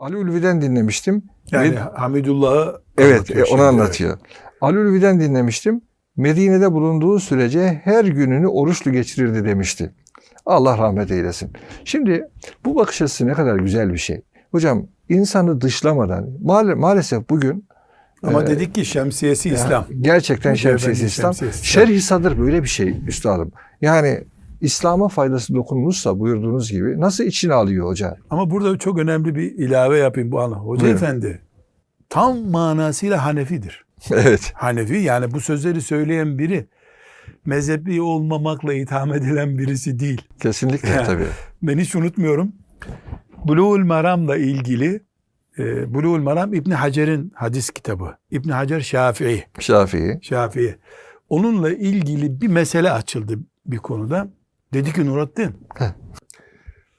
Ali Ulvi'den dinlemiştim. Yani Med- Hamidullah'ı evet e, onu anlatıyor. Ali Ulvi'den dinlemiştim. Medine'de bulunduğu sürece her gününü oruçlu geçirirdi demişti. Allah rahmet eylesin. Şimdi bu bakış açısı ne kadar güzel bir şey. Hocam insanı dışlamadan maal- maalesef bugün Ama Ee, dedik ki şemsiyesi İslam. Gerçekten şemsiyesi İslam. şemsiyesi İslam. Şerh-i sadır böyle bir şey üstadım. Yani İslam'a faydası dokunmuşsa buyurduğunuz gibi nasıl içine alıyor hoca? Ama burada çok önemli bir ilave yapayım bu anı. Hoca Buyurun. Efendi tam manasıyla Hanefidir. evet. Hanefi yani bu sözleri söyleyen biri mezhebi olmamakla itham edilen birisi değil. Kesinlikle tabii. Ben hiç unutmuyorum. Buluğul Maram'la ilgili e, Buluğul Maram İbni Hacer'in hadis kitabı. İbni Hacer Şafii. Şafii. Şafii. Onunla ilgili bir mesele açıldı bir konuda. Dedi ki Nurattin. Heh.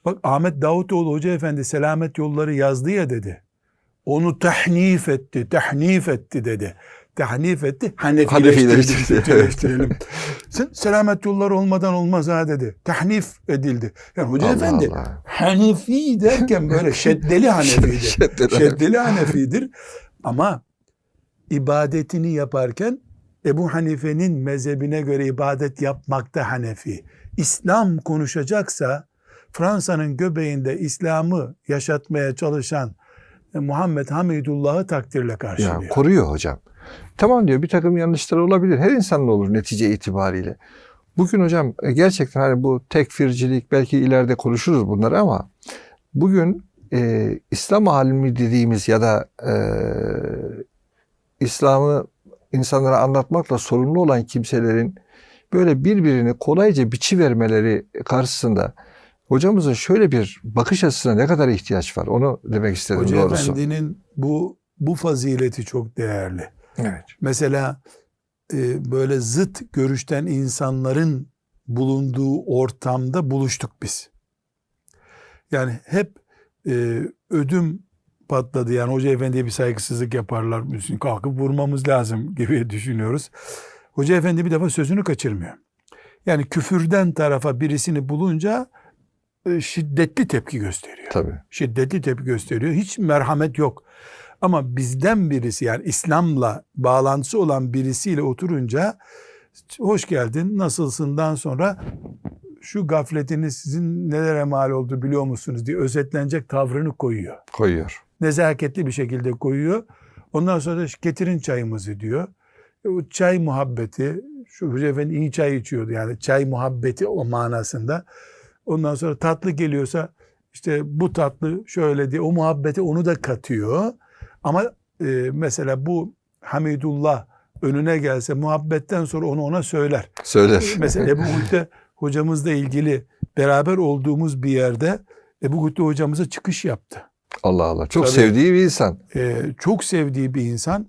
Bak Ahmet Davutoğlu Hoca Efendi selamet yolları yazdı ya dedi. Onu tahnif etti, tahnif etti dedi. Tahnif etti, Türkçeleştirelim. Sen selamet yolları olmadan olmaz ha dedi. Tahnif edildi. Yani Hoca Allah Efendi Allah. Hanefi derken böyle şeddeli Hanefidir. Şeddeli şeddeli Hanefidir. Ama ibadetini yaparken Ebu Hanife'nin mezhebine göre ibadet yapmakta Hanefi. İslam konuşacaksa Fransa'nın göbeğinde İslam'ı yaşatmaya çalışan e, Muhammed Hamidullah'ı takdirle Ya, karşılıyor. koruyor hocam. Tamam diyor bir takım yanlışlar olabilir. Her insanın olur netice itibariyle. Bugün hocam e, gerçekten hani bu tekfircilik belki ileride konuşuruz bunları ama bugün e, İslam alimi dediğimiz ya da e, İslam'ı insanlara anlatmakla sorumlu olan kimselerin böyle birbirini kolayca biçi vermeleri karşısında hocamızın şöyle bir bakış açısına ne kadar ihtiyaç var onu demek istedim Hoca doğrusu. Efendi'nin bu bu fazileti çok değerli. Evet. Mesela e, böyle zıt görüşten insanların bulunduğu ortamda buluştuk biz. Yani hep e, ödüm patladı. Yani Hoca Efendi'ye bir saygısızlık yaparlar. Kalkıp vurmamız lazım gibi düşünüyoruz. Hoca Efendi bir defa sözünü kaçırmıyor. Yani küfürden tarafa birisini bulunca e, şiddetli tepki gösteriyor Tabii. şiddetli tepki gösteriyor. Hiç merhamet yok. Ama bizden birisi yani İslam'la bağlantısı olan birisiyle oturunca hoş geldin nasılsından sonra şu gafletiniz sizin nelere mal oldu biliyor musunuz diye özetlenecek tavrını koyuyor. Koyuyor. Nezaketli bir şekilde koyuyor. Ondan sonra da getirin çayımızı diyor. E, o çay muhabbeti, şu Hoca Efendi iyi çay içiyordu yani çay muhabbeti o manasında. Ondan sonra tatlı geliyorsa işte bu tatlı şöyle diye o muhabbeti onu da katıyor. Ama e, mesela bu Hamidullah önüne gelse muhabbetten sonra onu ona söyler. Söyler. Mesela Ebu Hütte hocamızla ilgili beraber olduğumuz bir yerde Ebu Hütte hocamıza çıkış yaptı. Allah Allah. Çok Tabii. sevdiği bir insan. Ee, çok sevdiği bir insan,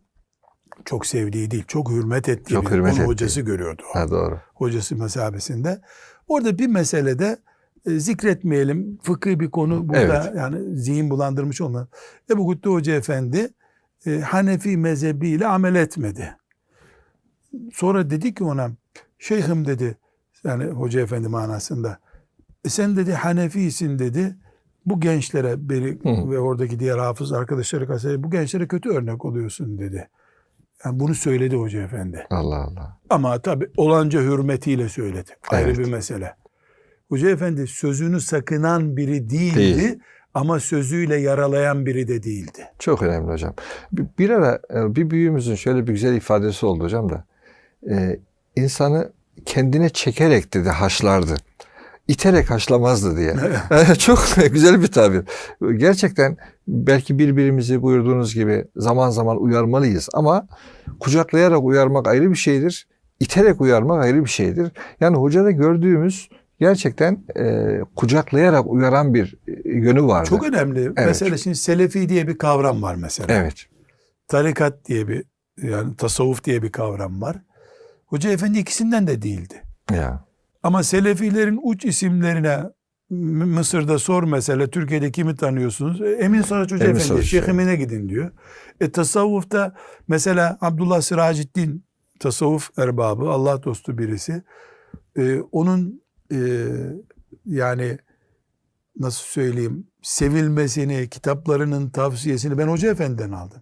çok sevdiği değil, çok hürmet ettiği Çok bir hürmet ettiği. hocası görüyordu. o. Ha doğru. Hocası mesabesinde. Orada bir meselede e, zikretmeyelim. Fıkhi bir konu burada Evet. yani zihin bulandırmış olma. Ebu Güttü Hoca Efendi e, Hanefi mezhebiyle amel etmedi. Sonra dedi ki ona şeyhim dedi yani Hoca Efendi manasında "E sen dedi Hanefisin dedi bu gençlere beni Hı. ve oradaki diğer hafız arkadaşları karşısında bu gençlere kötü örnek oluyorsun dedi. Yani bunu söyledi Hoca Efendi. Allah Allah. Ama tabi olanca hürmetiyle söyledi. Ayrı Evet. bir mesele. Hoca Efendi sözünü sakınan biri değildi Değil. ama sözüyle yaralayan biri de değildi. Çok önemli hocam. Bir, ara e, bir büyüğümüzün şöyle bir güzel ifadesi oldu hocam da. Ee, insanı kendine çekerek dedi haşlardı. İterek haşlamazdı diye. Çok güzel bir tabir. Gerçekten belki birbirimizi buyurduğunuz gibi zaman zaman uyarmalıyız ama kucaklayarak uyarmak ayrı bir şeydir. İterek uyarmak ayrı bir şeydir. Yani hocada gördüğümüz gerçekten e, kucaklayarak uyaran bir e, yönü vardı. Çok önemli. Mesela şimdi selefi diye bir kavram var mesela. Evet. Tarikat diye bir yani tasavvuf diye bir kavram var. Hoca Efendi ikisinden de değildi. Ya. Ama Selefilerin uç isimlerine Mısır'da sor mesela Türkiye'de kimi tanıyorsunuz? E, Emin Saraç Hoca Emin Efendi, Saraç Şeyh Hoca. Emin'e gidin diyor. E tasavvufta mesela Abdullah Siraciddin tasavvuf erbabı, Allah dostu birisi. E, onun e, yani nasıl söyleyeyim sevilmesini, kitaplarının tavsiyesini ben Hoca Efendi'den aldım.